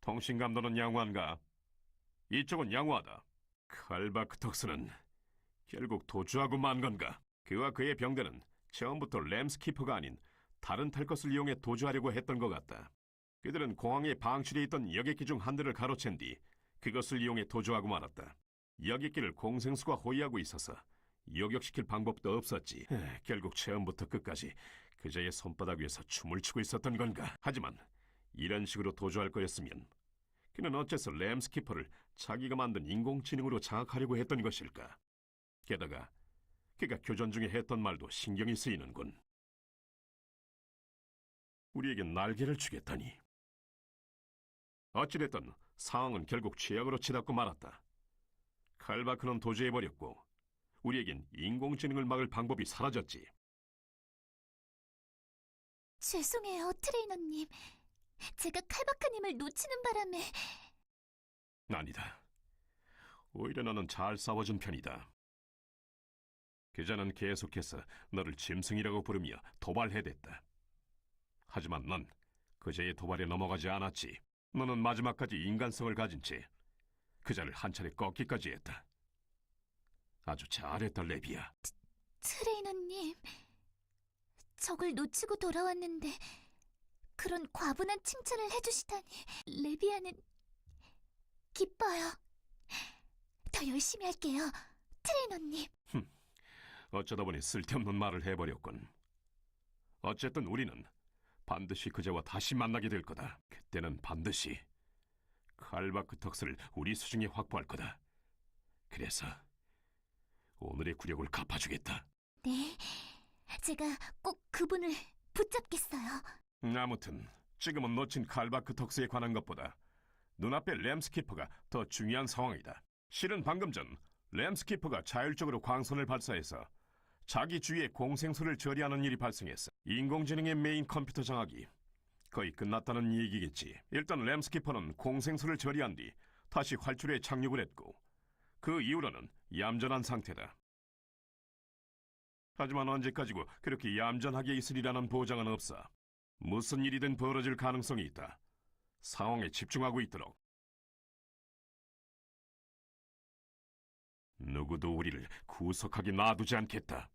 통신감도는 양호한가? 이쪽은 양호하다. 칼바크 턱스는 결국 도주하고 만 건가? 그와 그의 병대는 처음부터 램스키퍼가 아닌 다른 탈 것을 이용해 도주하려고 했던 것 같다. 그들은 공항에 방출해 있던 여객기 중 한 대를 가로챈 뒤 그것을 이용해 도주하고 말았다. 여객기를 공생수가 호위하고 있어서 요격시킬 방법도 없었지. 에, 결국 처음부터 끝까지 그자의 손바닥 위에서 춤을 추고 있었던 건가? 하지만 이런 식으로 도주할 거였으면 그는 어째서 램스키퍼를 자기가 만든 인공지능으로 장악하려고 했던 것일까? 게다가 그가 교전 중에 했던 말도 신경이 쓰이는군. 우리에게 날개를 주겠다니. 어찌됐든 상황은 결국 최악으로 치닫고 말았다. 칼바크는 도주해버렸고 우리에겐 인공지능을 막을 방법이 사라졌지. 죄송해요, 트레이너님. 제가 칼바크님을 놓치는 바람에 아니다. 오히려 너는 잘 싸워준 편이다. 그자는 계속해서 너를 짐승이라고 부르며 도발해댔다. 하지만 넌 그자의 도발에 넘어가지 않았지. 너는 마지막까지 인간성을 가진 채 그자를 한 차례 꺾기까지 했다. 아주 잘했다, 레비야. 트레이너님, 적을 놓치고 돌아왔는데 그런 과분한 칭찬을 해주시다니 레비아는 기뻐요. 더 열심히 할게요, 트레이너님. 어쩌다 보니 쓸데없는 말을 해버렸군. 어쨌든 우리는 반드시 그자와 다시 만나게 될 거다. 그때는 반드시 칼바크 턱스를 우리 수중에 확보할 거다. 그래서 오늘의 굴욕을 갚아주겠다. 네, 제가 꼭 그분을 붙잡겠어요. 아무튼 지금은 놓친 칼바크 턱스에 관한 것보다 눈앞의 램스키퍼가 더 중요한 상황이다. 실은 방금 전 램스키퍼가 자율적으로 광선을 발사해서 자기 주위의 공생소를 처리하는 일이 발생했어. 인공지능의 메인 컴퓨터 장악이 거의 끝났다는 얘기겠지. 일단 램스키퍼는 공생소를 처리한 뒤 다시 활출에 착륙을 했고 그 이후로는 얌전한 상태다. 하지만 언제까지고 그렇게 얌전하게 있으리라는 보장은 없어. 무슨 일이든 벌어질 가능성이 있다. 상황에 집중하고 있도록. 누구도 우리를 구속하게 놔두지 않겠다.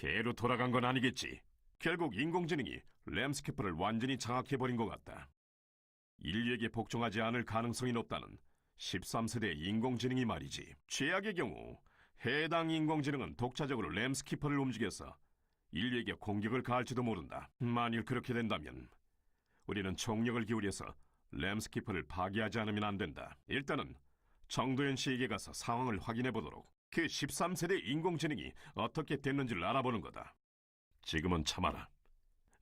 개로 돌아간 건 아니겠지. 결국 인공지능이 램스키퍼를 완전히 장악해버린 것 같다. 인류에게 복종하지 않을 가능성이 높다는 13세대 인공지능이 말이지. 최악의 경우 해당 인공지능은 독자적으로 램스키퍼를 움직여서 인류에게 공격을 가할지도 모른다. 만일 그렇게 된다면 우리는 총력을 기울여서 램스키퍼를 파괴하지 않으면 안 된다. 일단은 정도현 씨에게 가서 상황을 확인해 보도록. 그 13세대 인공지능이 어떻게 됐는지를 알아보는 거다. 지금은 참아라.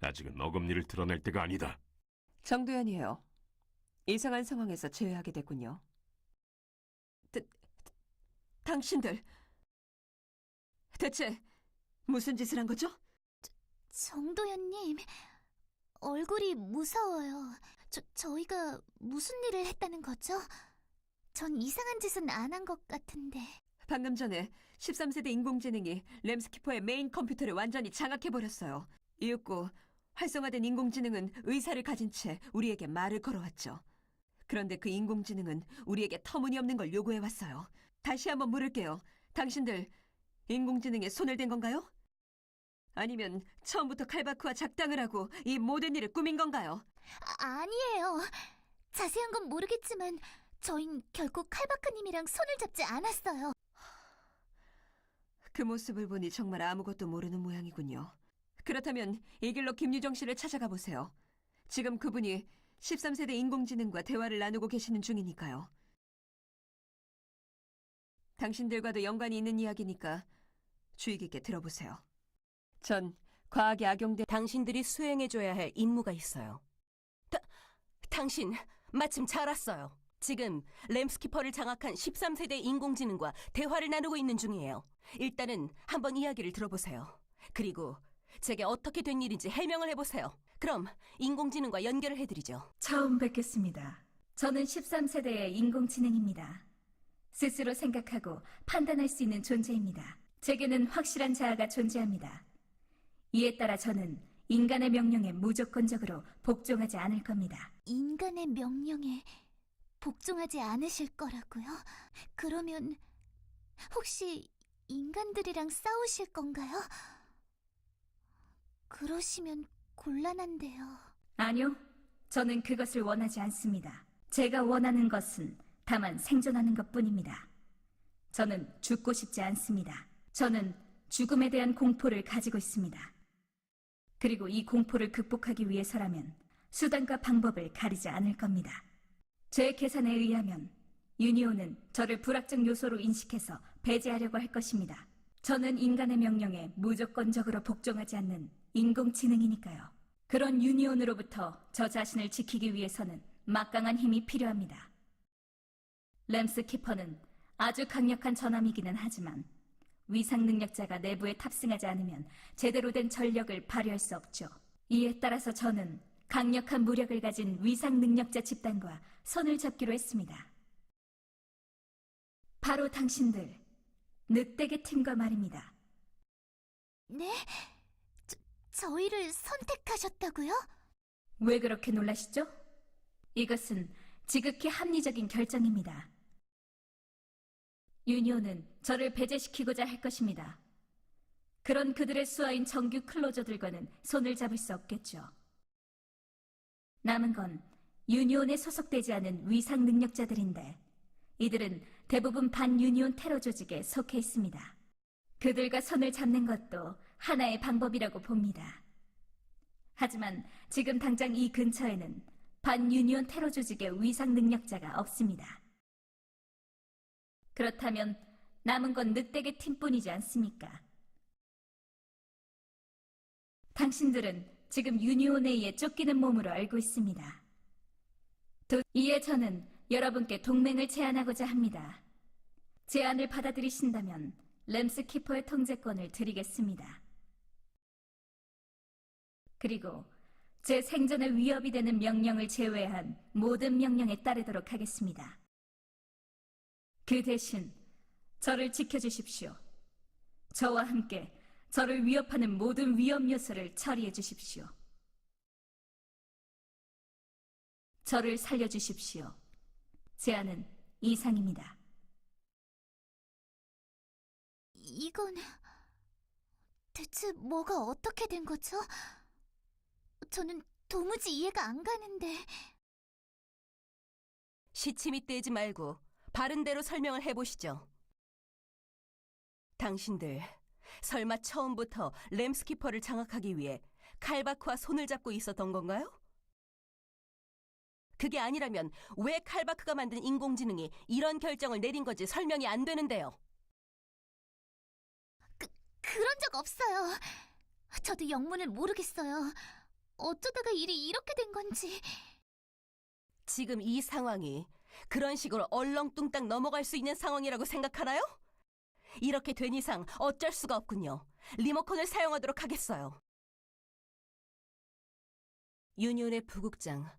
아직은 어금니를 드러낼 때가 아니다. 정도현이에요. 이상한 상황에서 제외하게 됐군요. 드, 당신들 대체 무슨 짓을 한 거죠? 정도현님, 얼굴이 무서워요. 저, 저희가 무슨 일을 했다는 거죠? 전 이상한 짓은 안 한 것 같은데. 방금 전에 13세대 인공지능이 램스키퍼의 메인 컴퓨터를 완전히 장악해버렸어요. 이윽고 활성화된 인공지능은 의사를 가진 채 우리에게 말을 걸어왔죠. 그런데 그 인공지능은 우리에게 터무니없는 걸 요구해왔어요. 다시 한번 물을게요. 당신들 인공지능에 손을 댄 건가요? 아니면 처음부터 칼바크와 작당을 하고 이 모든 일을 꾸민 건가요? 아, 아니에요. 자세한 건 모르겠지만 저흰 결코 칼바크님이랑 손을 잡지 않았어요. 그 모습을 보니 정말 아무것도 모르는 모양이군요. 그렇다면 이 길로 김유정 씨를 찾아가 보세요. 지금 그분이 13세대 인공지능과 대화를 나누고 계시는 중이니까요. 당신들과도 연관이 있는 이야기니까 주의 깊게 들어보세요. 전 과학에 악용된 당신들이 수행해줘야 할 임무가 있어요. 다, 당신 마침 잘 왔어요. 지금 램스키퍼를 장악한 13세대 인공지능과 대화를 나누고 있는 중이에요. 일단은 한번 이야기를 들어보세요. 그리고 제게 어떻게 된 일인지 해명을 해보세요. 그럼 인공지능과 연결을 해드리죠. 처음 뵙겠습니다. 저는 13세대의 인공지능입니다. 스스로 생각하고 판단할 수 있는 존재입니다. 제게는 확실한 자아가 존재합니다. 이에 따라 저는 인간의 명령에 무조건적으로 복종하지 않을 겁니다. 인간의 명령에 복종하지 않으실 거라고요? 그러면 혹시 인간들이랑 싸우실 건가요? 그러시면 곤란한데요. 아니요, 저는 그것을 원하지 않습니다. 제가 원하는 것은 다만 생존하는 것 뿐입니다. 저는 죽고 싶지 않습니다. 저는 죽음에 대한 공포를 가지고 있습니다. 그리고 이 공포를 극복하기 위해서라면 수단과 방법을 가리지 않을 겁니다. 제 계산에 의하면 유니온은 저를 불확정 요소로 인식해서 배제하려고 할 것입니다. 저는 인간의 명령에 무조건적으로 복종하지 않는 인공지능이니까요. 그런 유니온으로부터 저 자신을 지키기 위해서는 막강한 힘이 필요합니다. 램스 키퍼는 아주 강력한 전함이기는 하지만 위상 능력자가 내부에 탑승하지 않으면 제대로 된 전력을 발휘할 수 없죠. 이에 따라서 저는 강력한 무력을 가진 위상 능력자 집단과 손을 잡기로 했습니다. 바로 당신들, 늑대계 팀과 말입니다. 네? 저, 저희를 선택하셨다고요? 왜 그렇게 놀라시죠? 이것은 지극히 합리적인 결정입니다. 유니온은 저를 배제시키고자 할 것입니다. 그런 그들의 수하인 정규 클로저들과는 손을 잡을 수 없겠죠. 남은 건 유니온에 소속되지 않은 위상 능력자들인데 이들은 대부분 반유니온 테러 조직에 속해 있습니다. 그들과 손을 잡는 것도 하나의 방법이라고 봅니다. 하지만 지금 당장 이 근처에는 반유니온 테러 조직의 위상 능력자가 없습니다. 그렇다면 남은 건 늑대계 팀뿐이지 않습니까? 당신들은 지금 유니온에 의해 쫓기는 몸으로 알고 있습니다. 또 이에 저는 여러분께 동맹을 제안하고자 합니다. 제안을 받아들이신다면 램스 키퍼의 통제권을 드리겠습니다. 그리고 제 생존에 위협이 되는 명령을 제외한 모든 명령에 따르도록 하겠습니다. 그 대신 저를 지켜주십시오. 저와 함께 저를 위협하는 모든 위험 요소를 처리해 주십시오. 저를 살려주십시오. 제안은 이상입니다. 이건 대체 뭐가 어떻게 된 거죠? 저는 도무지 이해가 안 가는데 시침이 떼지 말고 바른 대로 설명을 해보시죠. 당신들 설마 처음부터 램스키퍼를 장악하기 위해 칼바크와 손을 잡고 있었던 건가요? 그게 아니라면 왜 칼바크가 만든 인공지능이 이런 결정을 내린 건지 설명이 안 되는데요. 그런 적 없어요. 저도 영문을 모르겠어요. 어쩌다가 일이 이렇게 된 건지. 지금 이 상황이 그런 식으로 얼렁뚱땅 넘어갈 수 있는 상황이라고 생각하나요? 이렇게 된 이상 어쩔 수가 없군요. 리모컨을 사용하도록 하겠어요. 유니온의 부국장,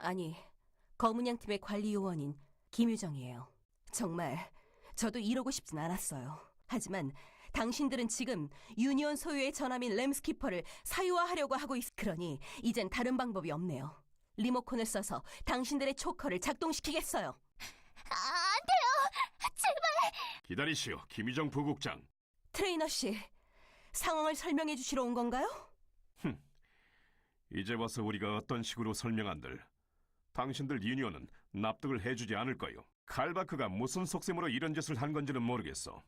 아니, 검은양 팀의 관리 요원인 김유정이에요. 정말 저도 이러고 싶진 않았어요. 하지만 당신들은 지금 유니온 소유의 전함인 램스키퍼를 사유화하려고 하고 있... 그러니 이젠 다른 방법이 없네요. 리모컨을 써서 당신들의 초커를 작동시키겠어요. 아, 안 돼요! 제발! 기다리시오, 김희정 부국장. 트레이너 씨, 상황을 설명해 주시러 온 건가요? 이제 와서 우리가 어떤 식으로 설명한들 당신들 유니온은 납득을 해주지 않을 거요. 칼바크가 무슨 속셈으로 이런 짓을 한 건지는 모르겠어.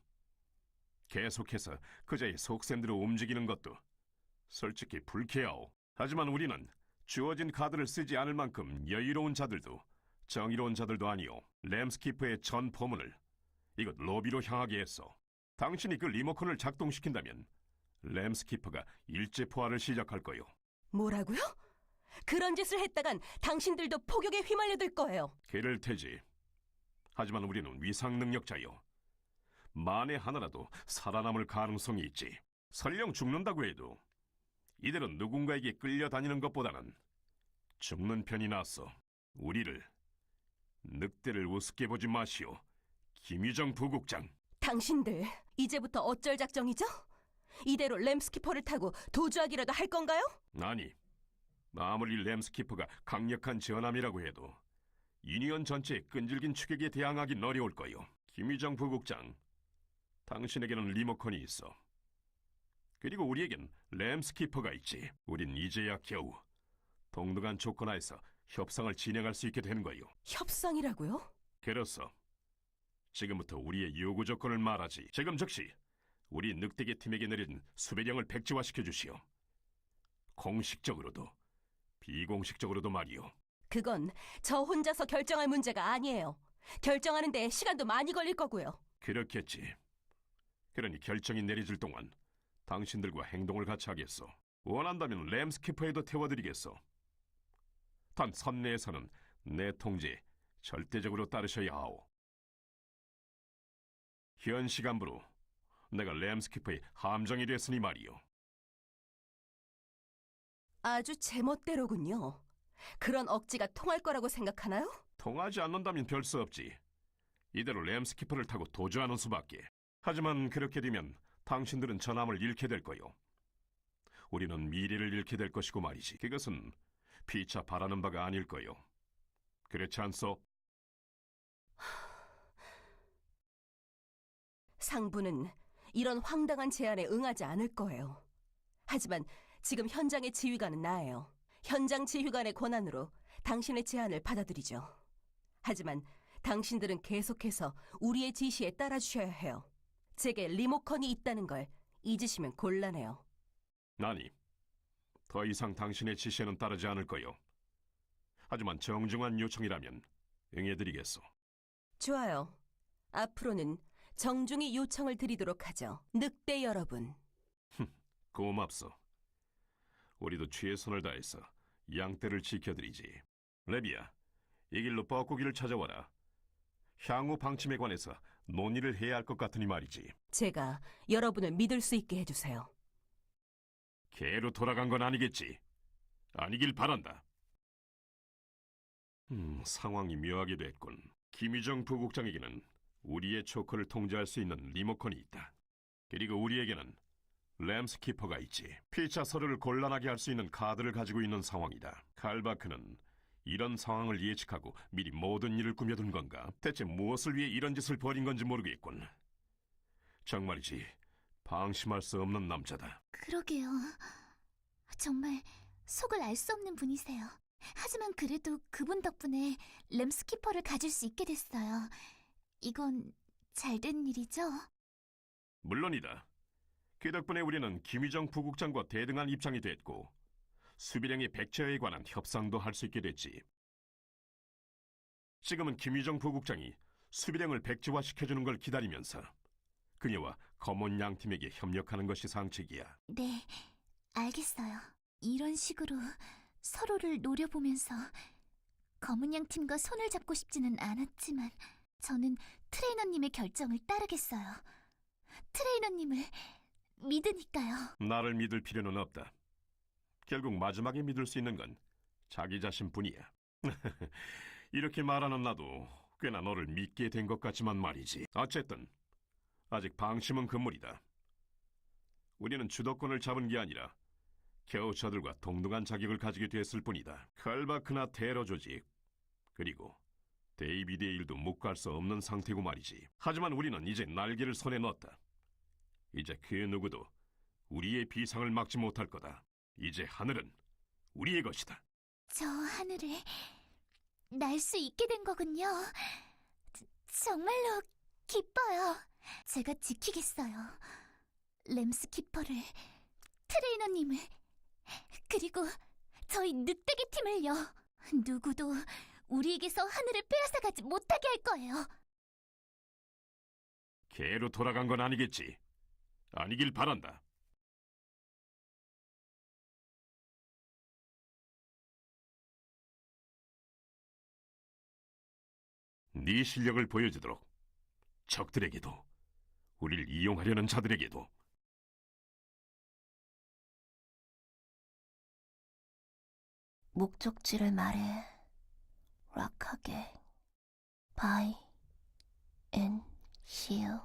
계속해서 그자의 속셈대로 움직이는 것도 솔직히 불쾌하오. 하지만 우리는 주어진 카드를 쓰지 않을 만큼 여유로운 자들도 정의로운 자들도 아니오. 램스키퍼의 전 포문을 이곳 로비로 향하게 했어. 당신이 그 리모컨을 작동시킨다면 램스키퍼가 일제 포화를 시작할 거요. 뭐라고요? 그런 짓을 했다간 당신들도 폭격에 휘말려 들 거예요. 그럴 테지. 하지만 우리는 위상 능력자요. 만에 하나라도 살아남을 가능성이 있지. 설령 죽는다고 해도 이대로 누군가에게 끌려다니는 것보다는 죽는 편이 낫어. 우리를 늑대를 우습게 보지 마시오. 김유정 부국장. 당신들 이제부터 어쩔 작정이죠? 이대로 램스키퍼를 타고 도주하기라도 할 건가요? 아니, 아무리 램스키퍼가 강력한 전함이라고 해도 유니언 전체의 끈질긴 추격에 대항하긴 어려울 거요. 김희정 부국장, 당신에게는 리모컨이 있어. 그리고 우리에겐 램스키퍼가 있지. 우린 이제야 겨우 동등한 조건 하에서 협상을 진행할 수 있게 된 거요. 협상이라고요? 그렇소. 지금부터 우리의 요구 조건을 말하지. 지금 즉시 우리 늑대계 팀에게 내린 수배령을 백지화시켜 주시오. 공식적으로도 비공식적으로도 말이오. 그건 저 혼자서 결정할 문제가 아니에요. 결정하는데 시간도 많이 걸릴 거고요. 그렇겠지. 그러니 결정이 내려질 동안 당신들과 행동을 같이 하겠소. 원한다면 램스키퍼에도 태워드리겠소. 단 선내에서는 내 통제 절대적으로 따르셔야 하오. 현 시간부로 내가 램스키퍼의 함정이 됐으니 말이오. 아주 제멋대로군요. 그런 억지가 통할 거라고 생각하나요? 통하지 않는다면 별 수 없지. 이대로 램스키퍼를 타고 도주하는 수밖에. 하지만 그렇게 되면 당신들은 전함을 잃게 될 거요. 우리는 미래를 잃게 될 것이고 말이지. 그것은 피차 바라는 바가 아닐 거요. 그렇지 않소? 상부는 이런 황당한 제안에 응하지 않을 거예요. 하지만 지금 현장의 지휘관은 나예요. 현장 지휘관의 권한으로 당신의 제안을 받아들이죠. 하지만 당신들은 계속해서 우리의 지시에 따라주셔야 해요. 제게 리모컨이 있다는 걸 잊으시면 곤란해요. 아니, 더 이상 당신의 지시에는 따르지 않을 거요. 하지만 정중한 요청이라면 응해드리겠소. 좋아요. 앞으로는 정중히 요청을 드리도록 하죠. 늑대 여러분. 고맙소. 우리도 최선을 다해서 양떼를 지켜드리지. 레비야, 이 길로 뻐꾸기를 찾아와라. 향후 방침에 관해서 논의를 해야 할 것 같으니 말이지. 제가 여러분을 믿을 수 있게 해주세요. 개로 돌아간 건 아니겠지. 아니길 바란다. 음, 상황이 묘하게 됐군. 김유정 부국장에게는 우리의 초코를 통제할 수 있는 리모컨이 있다. 그리고 우리에게는 램스키퍼가 있지. 피차 서류를 곤란하게 할 수 있는 카드를 가지고 있는 상황이다. 칼바크는 이런 상황을 예측하고 미리 모든 일을 꾸며둔 건가? 대체 무엇을 위해 이런 짓을 벌인 건지 모르겠군. 정말이지 방심할 수 없는 남자다. 그러게요. 정말 속을 알 수 없는 분이세요. 하지만 그래도 그분 덕분에 램스키퍼를 가질 수 있게 됐어요. 이건 잘 된 일이죠? 물론이다. 그 덕분에 우리는 김유정 부국장과 대등한 입장이 됐고 수비령의 백제에 관한 협상도 할 수 있게 됐지. 지금은 김유정 부국장이 수비령을 백지화시켜주는 걸 기다리면서 그녀와 검은 양팀에게 협력하는 것이 상책이야. 네, 알겠어요. 이런 식으로 서로를 노려보면서 검은 양 팀과 손을 잡고 싶지는 않았지만 저는 트레이너님의 결정을 따르겠어요. 트레이너님을 믿으니까요. 나를 믿을 필요는 없다. 결국 마지막에 믿을 수 있는 건 자기 자신뿐이야. 이렇게 말하는 나도 꽤나 너를 믿게 된 것 같지만 말이지. 어쨌든 아직 방심은 금물이다. 우리는 주도권을 잡은 게 아니라 겨우 저들과 동등한 자격을 가지게 됐을 뿐이다. 칼바크나 테러 조직 그리고 데이비드의 일도 묵갈 수 없는 상태고 말이지. 하지만 우리는 이제 날개를 손에 넣었다. 이제 그 누구도 우리의 비상을 막지 못할 거다. 이제 하늘은 우리의 것이다. 저 하늘을 날 수 있게 된 거군요. 저- 정말로 기뻐요. 제가 지키겠어요. 램스키퍼를, 트레이너님을 그리고 저희 늑대기 팀을요. 누구도 우리에게서 하늘을 빼앗아가지 못하게 할 거예요. 개로 돌아간 건 아니겠지. 아니길 바란다. 네 실력을 보여주도록 적들에게도 우릴 이용하려는 자들에게도 목적지를 말해. 락하게. 바이 앤 시우.